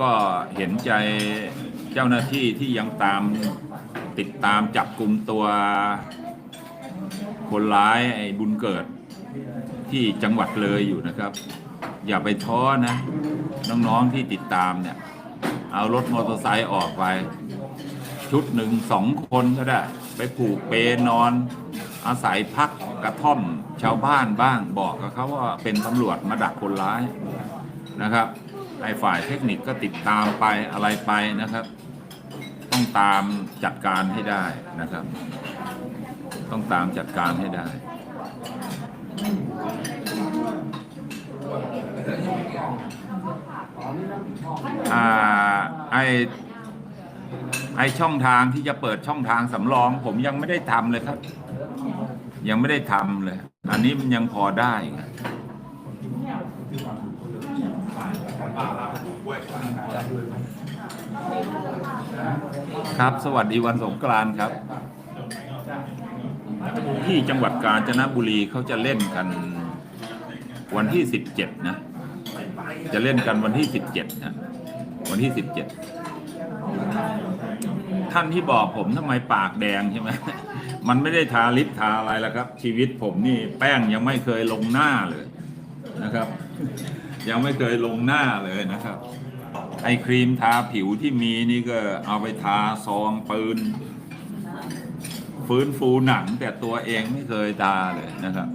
ก็เห็นใจเจ้าหน้าที่ที่ยังตามติดตามจับกลุ่มตัวคนร้ายไอ้บุญเกิดที่จังหวัดเลยอยู่นะครับ อย่าไปท้อนะ น้องๆที่ติดตามเนี่ย เอารถมอเตอร์ไซค์ออกไป ชุดหนึ่งสองคนก็ได้ ไปผูกเปนอน อาศัยพักกระท่อมชาวบ้านบ้าง บอกกับเขาว่าเป็นตำรวจมาดักคนร้ายนะครับ ไอ้ฝ่ายเทคนิคก็ติดตามไปอะไรไปนะครับ ต้องตามจัดการให้ได้นะครับ ต้องตามจัดการให้ได้อ่าไอไอช่องทางที่จะเปิดช่องทางสำรอง ผมยังไม่ได้ทำเลยครับ ยังไม่ได้ทำเลย อันนี้มันยังพอได้ไง ครับ สวัสดีวันสงกรานต์ครับ ที่จังหวัดกาญจนบุรีเขาจะเล่นกันวันที่สิบเจ็ดนะ จะเล่นกันวันที่สิบเจ็ดนะ วันที่สิบเจ็ดท่านที่บอกผมทำไมปากแดงใช่ไหมมันไม่ได้ทาลิปทาอะไรแล้วครับ ชีวิตผมนี่แป้งยังไม่เคยลงหน้าเลยนะครับ ยังไม่เคยลงหน้าเลยนะครับ ไอครีมทาผิวที่มีนี่ก็เอาไปทาซองปืน ฟื้นฟูหนังแต่ตัวเองไม่เคยทาเลยนะครับ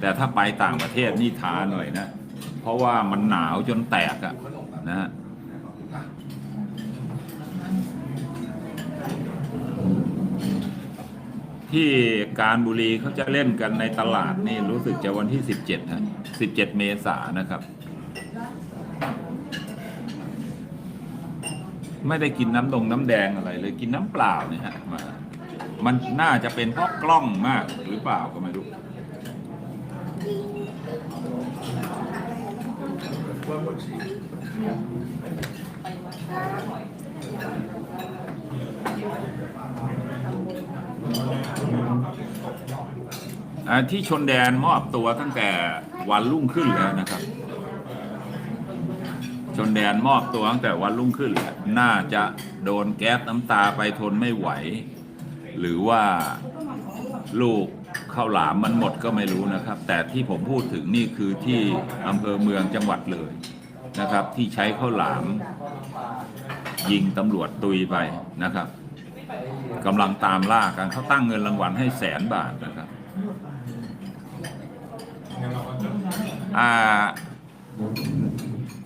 แต่ถ้าไปต่างประเทศนี่ทาหน่อยนะ เพราะว่ามันหนาวจนแตกอะนะฮะที่การบุรีเขาจะเล่นกันในตลาดนี่รู้สึกจะวันที่สิบเจ็ดฮะสิบเจ็ดเมษายนนะครับ ไม่ได้กินน้ำดงน้ำแดงอะไรเลยกินน้ำเปล่าเนี่ยฮะมามันน่าจะเป็นเพราะกล้องมากหรือเปล่าก็ไม่รู้ที่ชนแดนมอบตัวตั้งแต่วันรุ่งขึ้นแล้วนะครับ ชนแดนมอบตัวตั้งแต่วันรุ่งขึ้นแหล้วน่าจะโดนแก๊สน้ำตาไปทนไม่ไหว หรือว่าลูกข้าวหลามมันหมดก็ไม่รู้นะครับ แต่ที่ผมพูดถึงนี่คือที่อำเภอเมืองจังหวัดเลยนะครับ ที่ใช้ข้าวหลาม ยิงตำรวจตุยไปนะครับกำลังตามล่ากันเขาตั้งเงินรางวัลให้แสนบาทนะครับอ่า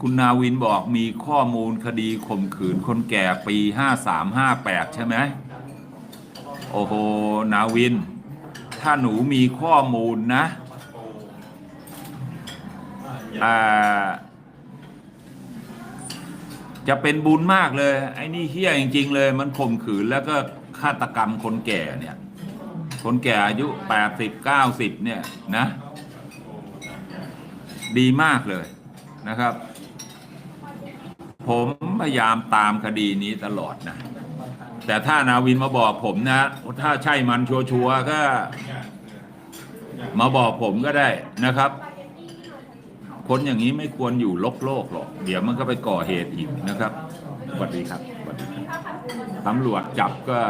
คุณนาวินบอกมีข้อมูลคดีข่มขืนคนแก่ปีห้าสามห้าแปดใช่ไหมโอ้โห นาวิน ถ้าหนูมีข้อมูลนะจะเป็นบุญมากเลย ไอ้นี่เฮี้ยจริง ๆ เลย มันข่มขืนแล้วก็ฆาตกรรมคนแก่เนี่ย คนแก่อายุแปดสิบเก้าสิบเนี่ยนะ ดีมากเลยนะครับ ผมพยายามตามคดีนี้ตลอดนะ แต่ถ้านาวินมาบอกผมนะ ถ้าใช่มันชัวร์ๆก็ มาบอกผมก็ได้นะครับ คนอย่างนี้ไม่ควรอยู่โลกโลกหรอก เดี๋ยวมันก็ไปก่อเหตุอีกนะครับสวัสดีครับสวัสดีครับตำรวจจับก็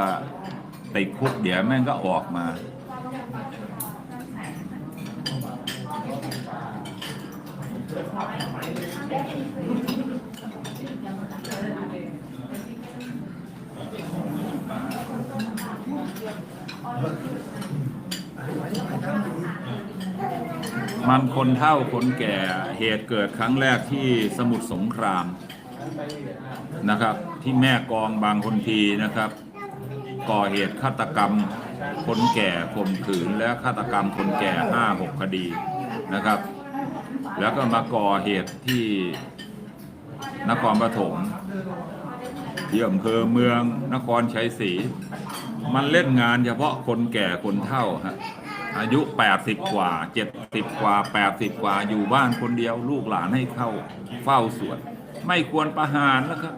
ติดคุกเดี๋ยวแม่งก็ออกมา มันคนเฒ่าคนแก่เหตุเกิดครั้งแรกที่สมุทรสงครามนะครับ ที่แม่กองบางคนทีนะครับ ก่อเหตุฆาตกรรมคนแก่ข่มขืนและฆาตกรรมคนแก่ห้าหกคดีนะครับ แล้วก็มาก่อเหตุที่นครปฐมที่อำเภอเมืองนครชัยศรี มันเล่นงานเฉพาะคนแก่คนเฒ่าฮะอายุ 80 กว่า 70 กว่า 80 กว่าอยู่บ้านคนเดียวลูกหลานให้เข้าเฝ้าสวดไม่ควรประหารนะครับ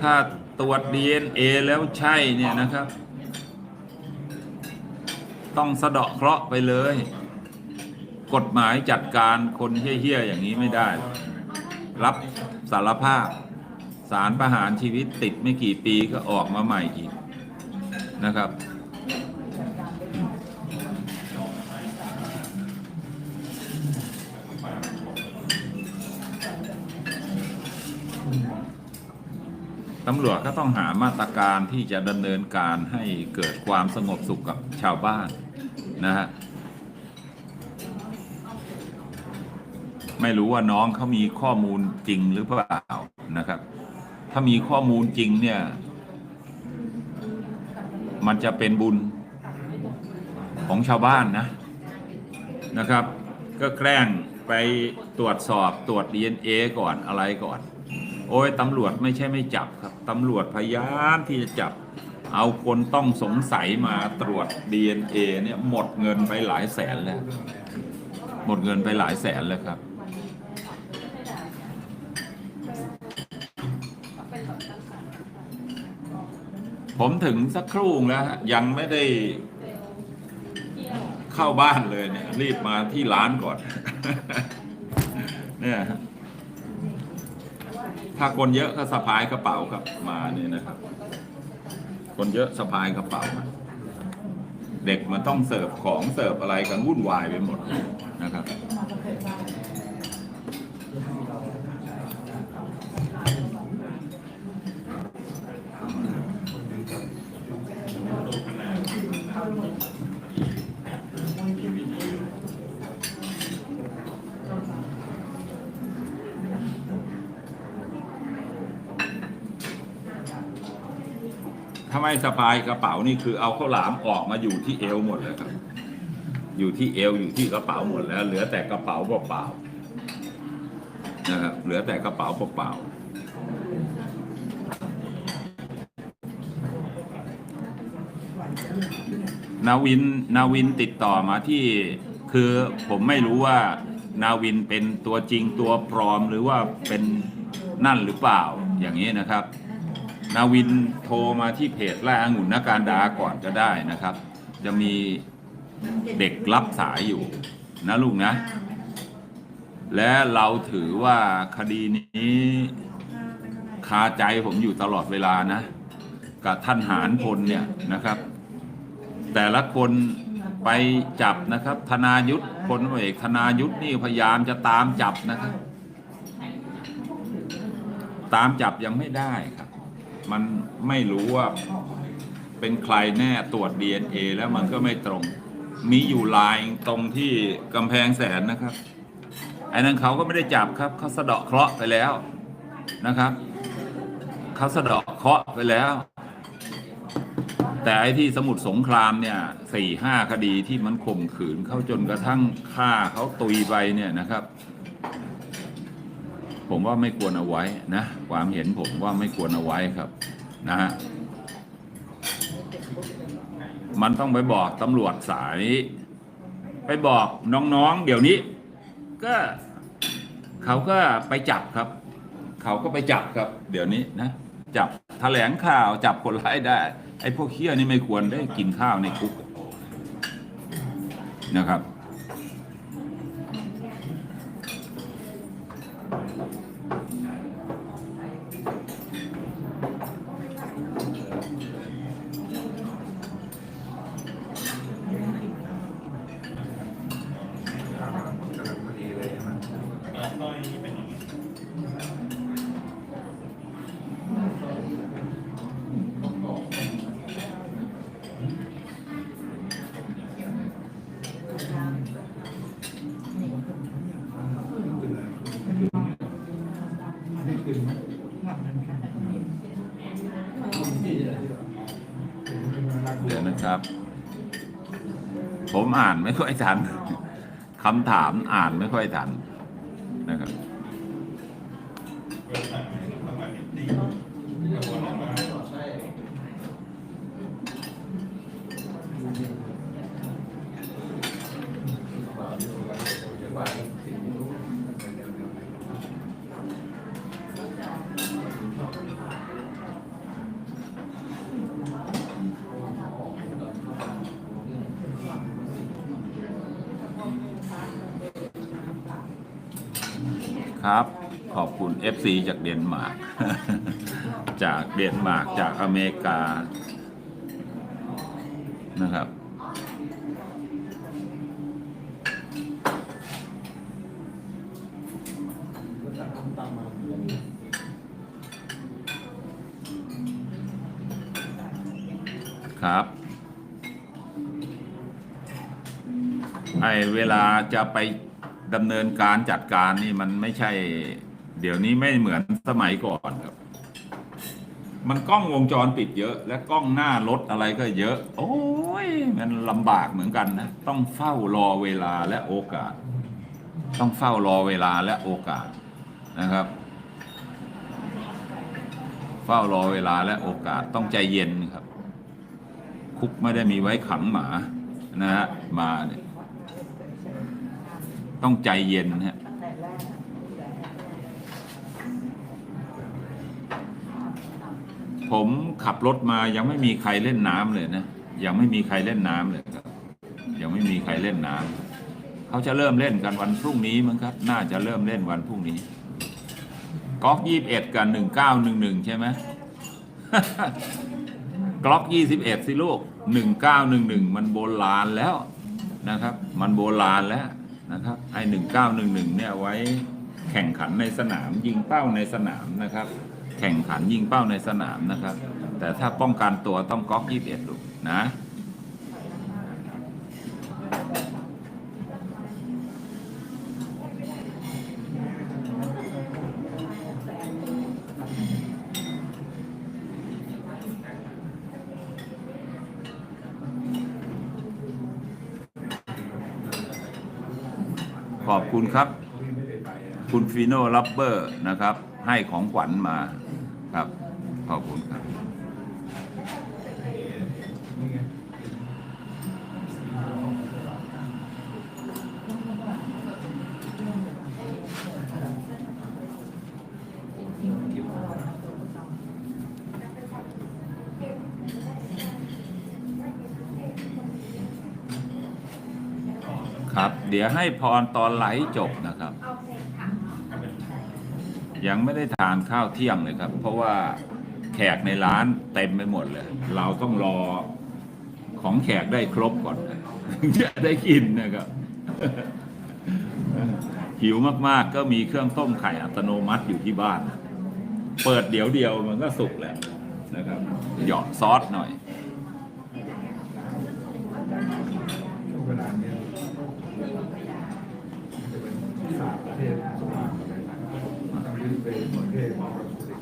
ถ้าตรวจ DNA แล้วใช่เนี่ยนะครับ ต้องสะเดาะเคราะห์ไปเลย กฎหมายจัดการคนเฮี้ยๆอย่างนี้ไม่ได้ รับสารภาพ สารประหารชีวิตติดไม่กี่ปีก็ออกมาใหม่อีกนะครับ ตำรวจก็ต้องหามาตรการที่จะดำเนินการให้เกิดความสงบสุขกับชาวบ้านนะฮะไม่รู้ว่าน้องเขามีข้อมูลจริงหรือเปล่านะครับ ถ้ามีข้อมูลจริงเนี่ย มันจะเป็นบุญของชาวบ้านนะนะครับ ก็แกล้งไปตรวจสอบตรวจ DNA ก่อนอะไรก่อน โอ้ยตำรวจไม่ใช่ไม่จับครับตำรวจพยายามที่จะจับ เอาคนต้องสงสัยมาตรวจ DNA เนี่ยหมดเงินไปหลายแสนแล้ว หมดเงินไปหลายแสนแล้วครับ ผมถึงสักครู่แล้วฮะยังไม่ได้เข้าบ้านเลยเนี่ย รีบมาที่ร้านก่อน เนี่ยถ้าคนเยอะก็สะพายกระเป๋าครับมาเนี่ยนะครับ คนเยอะสะพายกระเป๋าเด็กมันต้องเสิร์ฟของเสิร์ฟอะไรกันวุ่นวายไปหมดนะครับ ถ้าไม่สะพายกระเป๋านี่คือเอาข้าวหลามออกมาอยู่ที่เอวหมดเลยครับ อยู่ที่เอวอยู่ที่กระเป๋าหมดแล้ว เหลือแต่กระเป๋าเปล่าๆนะครับเหลือแต่กระเป๋าเปล่าๆ นาวินนาวินติดต่อมาที่ คือผมไม่รู้ว่านาวินเป็นตัวจริงตัวปลอมหรือว่าเป็นนั่นหรือเปล่าอย่างนี้นะครับ นาวินโทรมาที่เพจไล่องุ่นนักการดาก่อนก็ได้นะครับ จะมีเด็กรับสายอยู่นะลูกนะ และเราถือว่าคดีนี้คาใจผมอยู่ตลอดเวลานะ กับท่านหารพลเนี่ยนะครับ แต่ละคนไปจับนะครับ ธนายุทธพลตำรวจเอกธนายุทธนี่พยายามจะตามจับนะครับ ตามจับยังไม่ได้ครับ มันไม่รู้ว่าเป็นใครแน่ตรวจ DNA แล้วมันก็ไม่ตรง มีอยู่ลายตรงที่กำแพงแสนนะครับไอ้นั้นเขาก็ไม่ได้จับครับเขาสะเดาะเคราะห์ไปแล้วนะครับเขาสะเดาะเคราะห์ไปแล้ว แต่ไอ้ที่สมุทรสงครามเนี่ยสี่ห้าคดีที่มันข่มขืนเขาจนกระทั่งฆ่าเขาตุยไปเนี่ยนะครับ ผมว่าไม่ควรเอาไว้นะ ความเห็นผมว่าไม่ควรเอาไว้ครับ นะฮะมันต้องไปบอกตำรวจสายไปบอกน้องๆ เดี๋ยวนี้ ก็เขาก็ไปจับครับ เขาก็ไปจับครับ เดี๋ยวนี้นะ จับแถลงข่าวจับคนร้ายได้ ไอ้พวกเคี้ยนี่ไม่ควรได้กินข้าวในคุกนะครับ เดี๋ยวนะครับ ผมอ่านไม่ค่อยทันคำถามอ่านไม่ค่อยทันนะครับ ครับ ขอบคุณ FC จากเดนมาร์ก จากเดนมาร์กจากอเมริกา นะครับ ครับไอเวลาจะไป ดำเนินการจัดการนี่มันไม่ใช่ เดี๋ยวนี้ไม่เหมือนสมัยก่อนครับ มันกล้องวงจรปิดเยอะ และกล้องหน้ารถอะไรก็เยอะ โอ้ยมันลำบากเหมือนกันนะ ต้องเฝ้ารอเวลาและโอกาส ต้องเฝ้ารอเวลาและโอกาสนะครับ เฝ้ารอเวลาและโอกาสต้องใจเย็นครับ คุกไม่ได้มีไว้ขังหมานะฮะมาเนี่ย ต้องใจเย็นฮะผมขับรถมายังไม่มีใครเล่นน้ำเลยนะยังไม่มีใครเล่นน้ำเลยครับยังไม่มีใครเล่นน้ำเขาจะเริ่มเล่นกันวันพรุ่งนี้มั้งครับ น่าจะเริ่มเล่นวันพรุ่งนี้กล๊อกยี่สิบเอ็ดกับหนึ่งเก้าหนึ่งหนึ่งใช่ไหมกล็อกยี่สิบเอ็ดสิลูกหนึ่งเก้าหนึ่งหนึ่งมันโบราณแล้วนะครับ มันโบราณแล้ว นะครับไอหนึ่งเก้าหนึ่งหนึ่งเนี่ยไว้แข่งขันในสนามยิงเป้าในสนามนะครับ แข่งขันยิงเป้าในสนามนะครับ แต่ถ้าป้องกันตัวต้องก๊อกยี่สิบเอ็ดลูกนะ คุณครับ คุณฟีโน่รับเบอร์นะครับ ให้ของขวัญมาครับ ขอบคุณครับ ครับ เดี๋ยวให้พรตอนไหลจบนะครับ ยังไม่ได้ทานข้าวเที่ยงเลยครับ เพราะว่าแขกในร้านเต็มไปหมดเลย เราต้องรอของแขกได้ครบก่อนจะได้กินนะครับ หิวมากๆก็มีเครื่องต้มไข่อัตโนมัติอยู่ที่บ้าน เปิดเดี๋ยวเดียวมันก็สุกแล้วนะครับ หยอดซอสหน่อย ช่วงเวลาเนี้ยจะเป็นศาสตร์ประเทศสงครามอะไรต่างๆทำให้เป็นประเทศของเราสุริ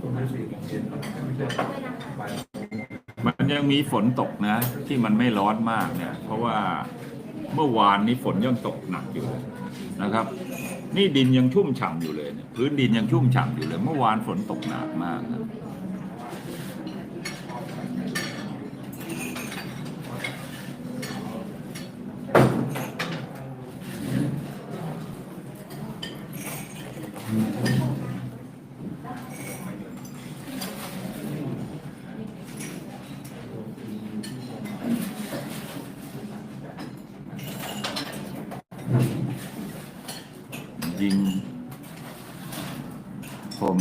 ตรงนี้สี่โมงเย็นไมันยังมีฝนตกนะ ที่มันไม่ร้อนมากเนี่ย เพราะว่าเมื่อวานนี้ฝนยังตกหนักอยู่นะครับ นี่ดินยังชุ่มฉ่ำอยู่เลยเนี่ยพื้นดินยังชุ่มฉ่ำอยู่เลย เมื่อวานฝนตกหนักมากนะยิง ผม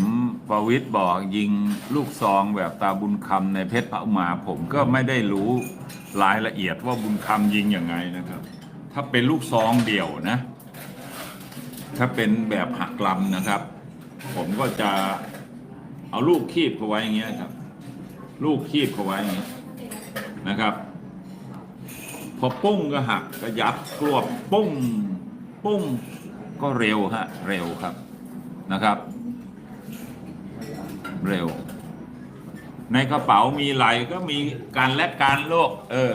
ประ วิตรบอกยิงลูกซองแบบตาบุญคำในเพชรพระอุมาผมก็ไม่ได้รู้รายละเอียดว่าบุญคำยิงยังไงนะครับ ถ้าเป็นลูกซองเดี่ยวนะ ถ้าเป็นแบบหักลำนะครับ ผมก็จะเอาลูกคีบเขาไว้อย่างเงี้ยครับ ลูกคีบเขาไว้อย่างเงี้ยนะครับ พอปุ้งก็หักก็ยับกลวบปุ้งปุ้งก็เร็วฮะเร็วครับนะครับ เร็ว ในกระเป๋ามีไหลก็มีการแลกการโลก เออ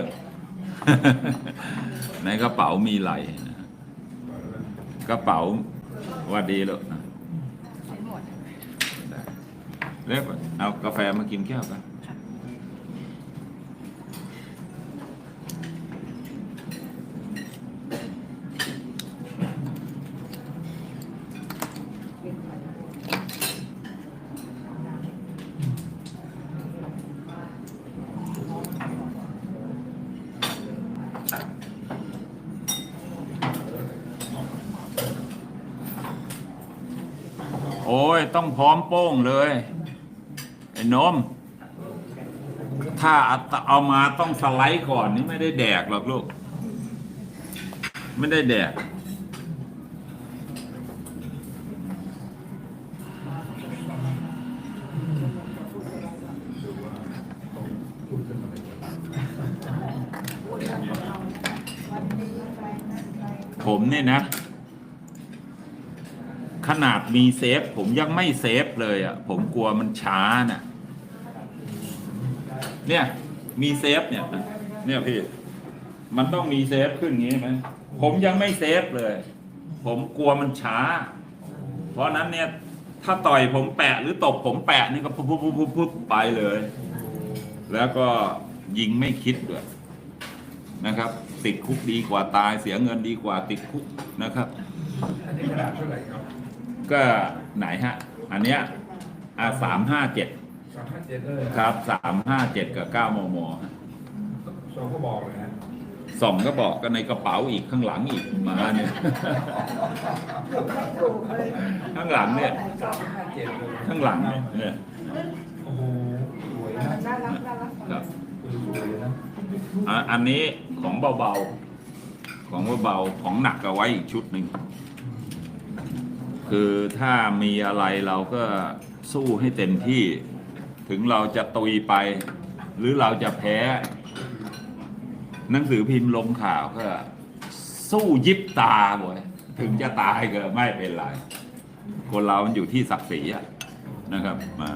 ในกระเป๋ามีไหลนะกระเป๋าว่าดีแล้วนะได้เล็กเอากาแฟมากินแก้วกัน โอ้ยต้องพร้อมโป้งเลยไอ้นม ถ้าเอามาต้องสไลด์ก่อนนี่ไม่ได้แดกหรอกลูก ไม่ได้แดกผมเนี่ยนะ มีเซฟ ผมยังไม่เซฟเลยอะ่ะ ผมกลัวมันช้าน่ะ เนี่ย มีเซฟเนี่ย เนี่ยพี่ มันต้องมีเซฟขึ้นงี้ไหมผมยังไม่เซฟเลย ผมกลัวมันช้า เพราะนั้นเนี่ย ถ้าต่อยผมแปะหรือตบผมแปะนี่ก็ปุ๊บปุ๊บปุ๊บปุ๊บปุ๊บไปเลย แล้วก็ยิงไม่คิดด้วยนะครับติดคุกดีกว่าตายเสียเงินดีกว่าติดคุกนะครับ ก็ไหนฮะ อันเนี้ยอ่าสามห้าเจ็ดสามห้าเจ็ดเลยครับสามห้าเจ็ดกับเก้ามมฮะสองก็บอกเลยนะสองก็บอกก็ในกระเป๋าอีกข้างหลังอีกมาเนี่ย ข้างหลังเนี่ย สามห้าเจ็ดเลยข้างหลังเนี่ยโอ้โหสวยนะน่ารักน่ารักครับสวยนะอะอันนี้ของเบาๆ ของเบาๆ ของหนักเอาไว้อีกชุดหนึ่ง คือถ้ามีอะไรเราก็สู้ให้เต็มที่ ถึงเราจะตุยไป หรือเราจะแพ้ หนังสือพิมพ์ลงข่าวก็ สู้ยิบตาบ่อยถึงจะตายก็ไม่เป็นไร คนเรามันอยู่ที่ศักดิ์ศรีนะครับมา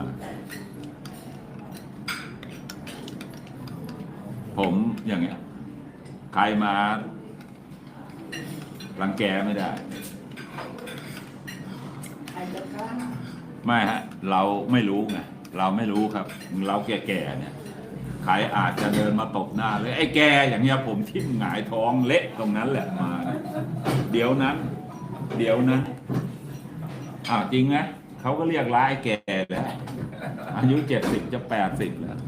ผมอย่างเงี้ย ใครมารังแกไม่ได้ ไม่ฮะเราไม่รู้ไงเราไม่รู้ครับ เราแก่ๆเนี่ยใครอาจจะเดินมาตบหน้าเลยไอ้แกอย่างเงี้ยผมทิ่มหงายท้องเละตรงนั้นแหละมาเดี๋ยวนั้น เดี๋ยวนั้นอ้าวจริงนะเขาก็เรียกร้ายแก่แล้วอายุเจ็ดสิบจะแปดสิบแล้ว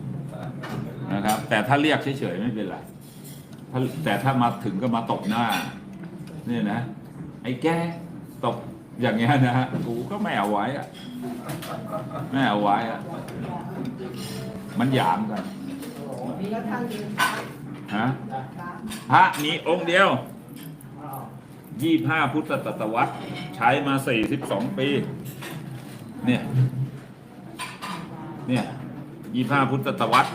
นะครับ แต่ถ้าเรียกเฉยๆไม่เป็นไรแต่ถ้ามาถึงก็มาตบหน้า เนี่ยนะ ไอ้แกตบ อย่างเงี้ยนะฮะกูก็ไม่เอาไว้อะไม่เอาไว้อะมันหยามกันมีแล้วทานยืนฮะพระมีองค์เดียวยี่ห้าพุทธศตวรรษใช้มาสี่สิบสองปี เนี่ย เนี่ยยี่ห้าพุทธศตวรรษ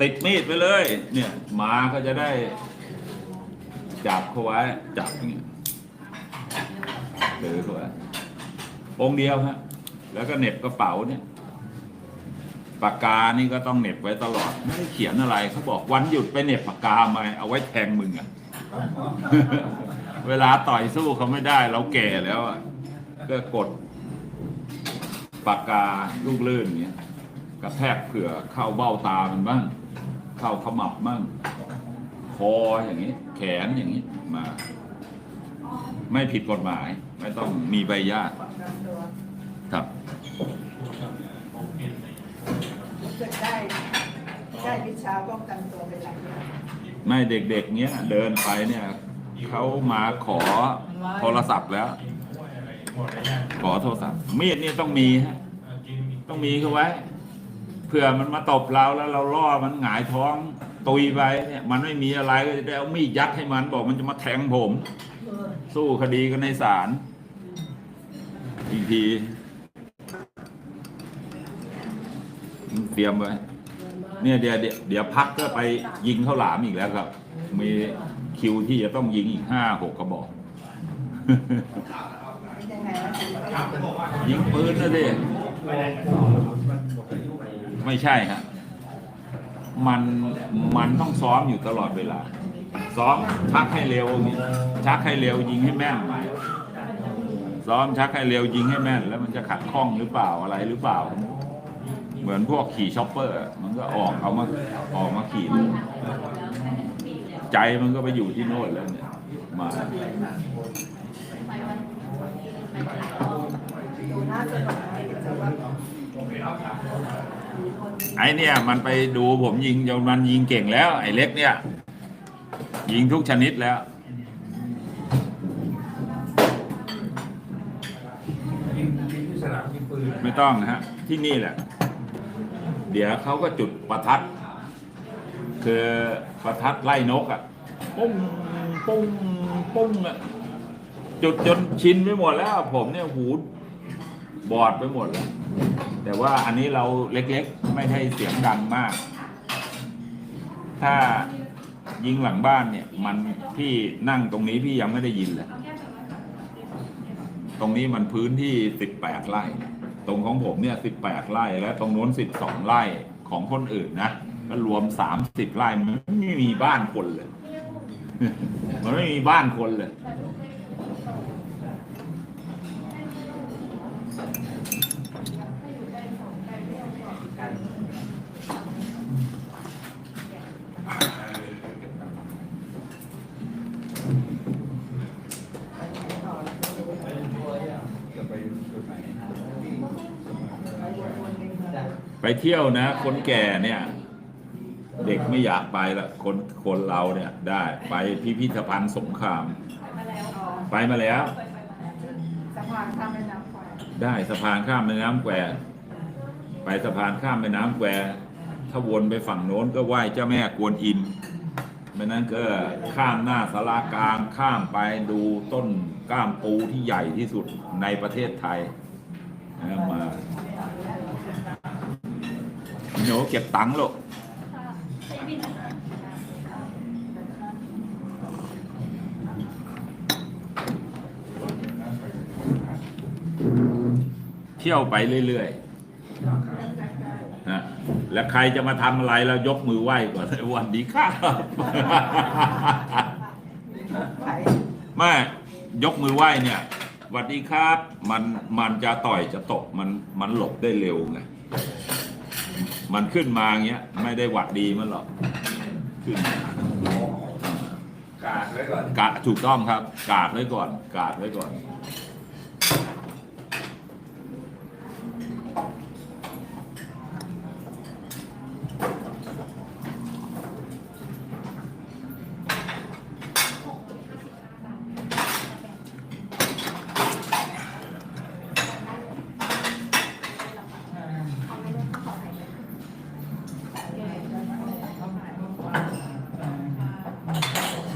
ติดมีดไปเลย เนี่ยมาก็จะได้ จับเขาไว้ จับเงี้ย ถือเขาไว้องค์เดียวฮะ แล้วก็เหน็บกระเป๋าเนี่ยปากกานี่ก็ต้องเหน็บไว้ตลอด ไม่ได้เขียนอะไรเขาบอกวันหยุดไปเหน็บปากกามาเอาไว้แทงมึงอะเวลาต่อยสู้เขาไม่ได้ เราแก่แล้วอะก็กดปากกาลูกลื่นอย่างเงี้ยกระแทกเผื่อเข้าเบ้าตามันบ้าง เข้าขมับบ้างคออย่างนี้ แขนอย่างนี้มา ไม่ผิดกฎหมาย ไม่ต้องมีใบญาติป้องกันตัวครับรู้สึกได้ได้วิชาป้องกันตัวเป็นหลักอย่างไม่เด็กๆเนี้ยเดินไปเนี่ยเขามาขอโทรศัพท์แล้ว ขอโทรศัพท์มีดนี่ต้องมีฮะต้องมีเขาไว้เผื่อมันมาตบเราแล้วเราล่อมันหงายท้องตุยไปเนี่ยมันไม่มีอะไรก็จะได้เอามีดยัดให้มันบอกมันจะมาแทงผม สู้คดีกันในศาลอีก ทีเตรียมไว้เนี่ยเดี๋ยวเดี๋ยวเดี๋ยวพักก็ไปยิงข้าวหลามอีกแล้วครับ มีคิวที่จะต้องยิงอีกห้าหกกระบอก ยิงปืนนะดิไม่ใช่ฮะมันมันต้องซ้อมอยู่ตลอดเวลา ซ้อมชักให้เร็วชักให้เร็วยิงให้แม่น ซ้อมชักให้เร็วยิงให้แม่น แล้วมันจะขัดข้องหรือเปล่าอะไรหรือเปล่า เหมือนพวกขี่ช็อปเปอร์ มันก็ออกเอามาออกมาขี่ใจมันก็ไปอยู่ที่โน่นแล้วเนี่ยมาไหมจะว่าไอเนี่ยมันไปดูผมยิงจนมันยิงเก่งแล้ว ไอเล็กเนี่ย ยิงทุกชนิดแล้ว ต้องนะฮะที่นี่แหละ เดี๋ยวเขาก็จุดประทัด คือประทัดไล่นกอะ่ะปุ้งปุ้งปุ้งอะ่ะจุดจนชินไปหมดแล้ว ผมเนี่ยหูบอดไปหมดแล้ว แต่ว่าอันนี้เราเล็กๆ ไม่ให้เสียงดังมาก ถ้ายิงหลังบ้านเนี่ย มันพี่นั่งตรงนี้พี่ยังไม่ได้ยินเลย ตรงนี้มันพื้นที่สิบแปดไร่ ตรงของผมเนี่ยสิบแปดไร่และตรงโน้นสิบสองไร่ของคนอื่นนะก็รวมสามสิบไร่มันไม่มีบ้านคนเลย มันไม่มีบ้านคนเลยจะไปจุดไหน ไปเที่ยวนะ คนแก่เนี่ย เด็กไม่อยากไปละคนคนเราเนี่ยได้ไปพิพิธภัณฑ์สงคราม ไปมาแล้วสะพานข้ามแม่น้ำควายได้สะพานข้ามแม่น้ำแควไปสะพานข้ามแม่น้ำแควถ้าวนไปฝั่งโน้นก็ไหว้เจ้าแม่กวนอิมไม่นั้นก็ข้ามหน้าสารากลางข้ามไปดูต้นกล้ามปูที่ใหญ่ที่สุดในประเทศไทยนะมาห นูเก็บตังค์ลูกเที่ยวไปเรื่อยๆนะและใครจะมาทำอะไรแล้วยกมือไหว้ก่อนวันดีครับไผ่ไม่ยกมือไหว้เนี่ยหวัดดีครับ มันมันจะต่อยจะตกมันมันหลบได้เร็วไง มันขึ้นมาอย่างเงี้ย ไม่ได้หวัดดีมันหรอกขึ้นมากาดไว้ก่อนกาดถูกต้องครับ กาดไว้ก่อน กาดไว้ก่อน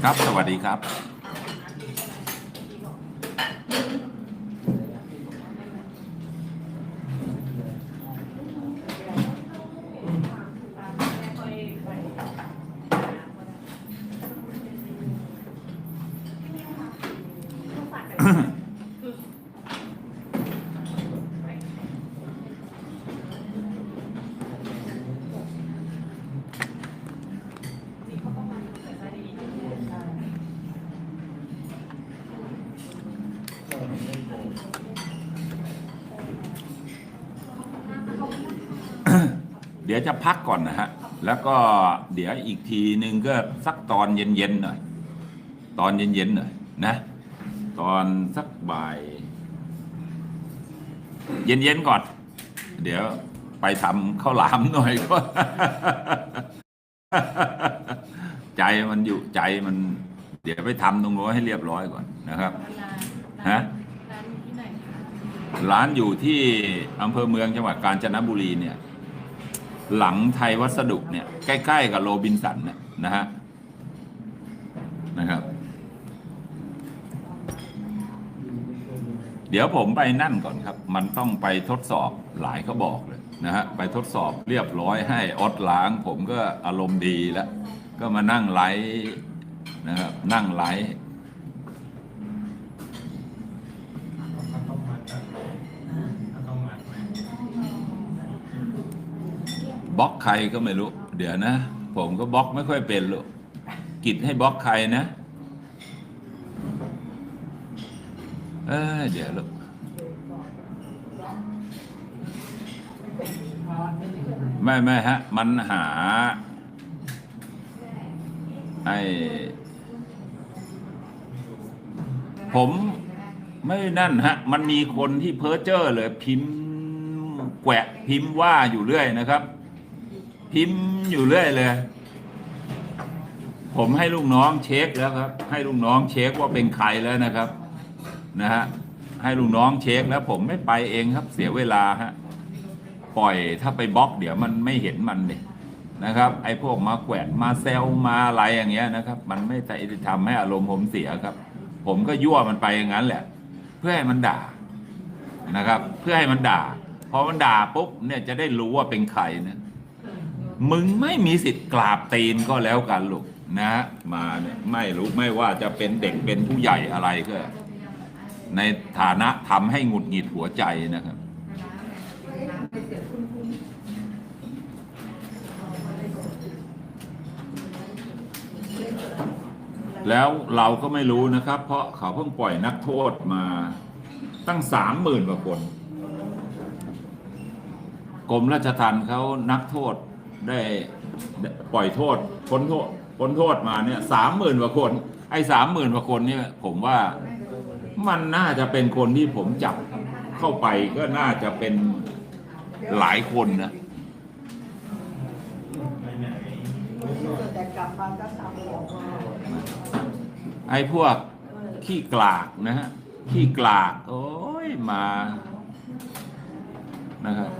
ครับ สวัสดีครับ เดี๋ยวจะพักก่อนนะฮะ แล้วก็เดี๋ยวอีกทีนึงก็สักตอนเย็นๆหน่อย ตอนเย็นๆหน่อยนะ ตอนสักบ่าย เย็นๆก่อน เดี๋ยวไปทำข้าวหลามหน่อยก็ ใจมันอยู่ใจมัน เดี๋ยวไปทำตรงโน้นให้เรียบร้อยก่อนนะครับ ฮะร้านอยู่ที่อำเภอเมืองจังหวัดกาญจนบุรีเนี่ย หลังไทยวัสดุเนี่ยใกล้ ๆ กับโรบินสันเนี่ยนะฮะนะครับ เดี๋ยวผมไปนั่นก่อนครับ มันต้องไปทดสอบหลายเขาบอกเลยนะฮะไปทดสอบเรียบร้อยให้ออดล้าง ผมก็อารมณ์ดีแล้ว ก็มานั่งไลฟ์นะครับนั่งไลฟ์ บล็อกใครก็ไม่รู้ เดี๋ยวนะ ผมก็บล็อกไม่ค่อยเป็นหรอกกิจให้บล็อกใครนะ เออเดี๋ยวลูกไม่ไม่ฮะ มันหา ไอผมไม่นั่นฮะ มันมีคนที่เพ้อเจ้อเลยพิมพ์แกวะพิมพ์ว่าอยู่เรื่อยนะครับ พิมพ์อยู่เรื่อยเลย ผมให้ลูกน้องเช็คแล้วครับ ให้ลูกน้องเช็คว่าเป็นใครแล้วนะครับ นะฮะให้ลูกน้องเช็คแล้ว ผมไม่ไปเองครับ เสียเวลาฮะปล่อยถ้าไปบล็อกเดี๋ยวมันไม่เห็นมันเลยนะครับ ไอ้พวกมาแกวะมาแซวมาอะไรอย่างเงี้ยนะครับ มันไม่ได้ทำให้อารมณ์ผมเสียครับ ผมก็ยั่วมันไปอย่างนั้นแหละ เพื่อให้มันด่านะครับ เพื่อให้มันด่าพอมันด่าปุ๊บเนี่ยจะได้รู้ว่าเป็นใครนะ มึงไม่มีสิทธิ์กราบตีนก็แล้วกันลูกนะมาเนี่ยไม่รู้ไม่ว่าจะเป็นเด็กเป็นผู้ใหญ่อะไรก็ ในฐานะทำให้หงุดหงิดหัวใจนะครับแล้วเราก็ไม่รู้นะครับ เพราะเขาเพิ่งปล่อยนักโทษมาตั้งสามหมื่นกว่าคน กรมราชทัณฑ์เขานักโทษ ได้ปล่อยโทษพ้นโทษพ้นโทษมาเนี่ยสามหมื่นกว่าคน ไอ้สามหมื่นกว่าคนเนี่ยผมว่ามันน่าจะเป็นคนที่ผมจับเข้าไปก็น่าจะเป็นหลายคนนะไอ้พวกขี้กลากนะฮะขี้กลาก โอ้ยมานะครับ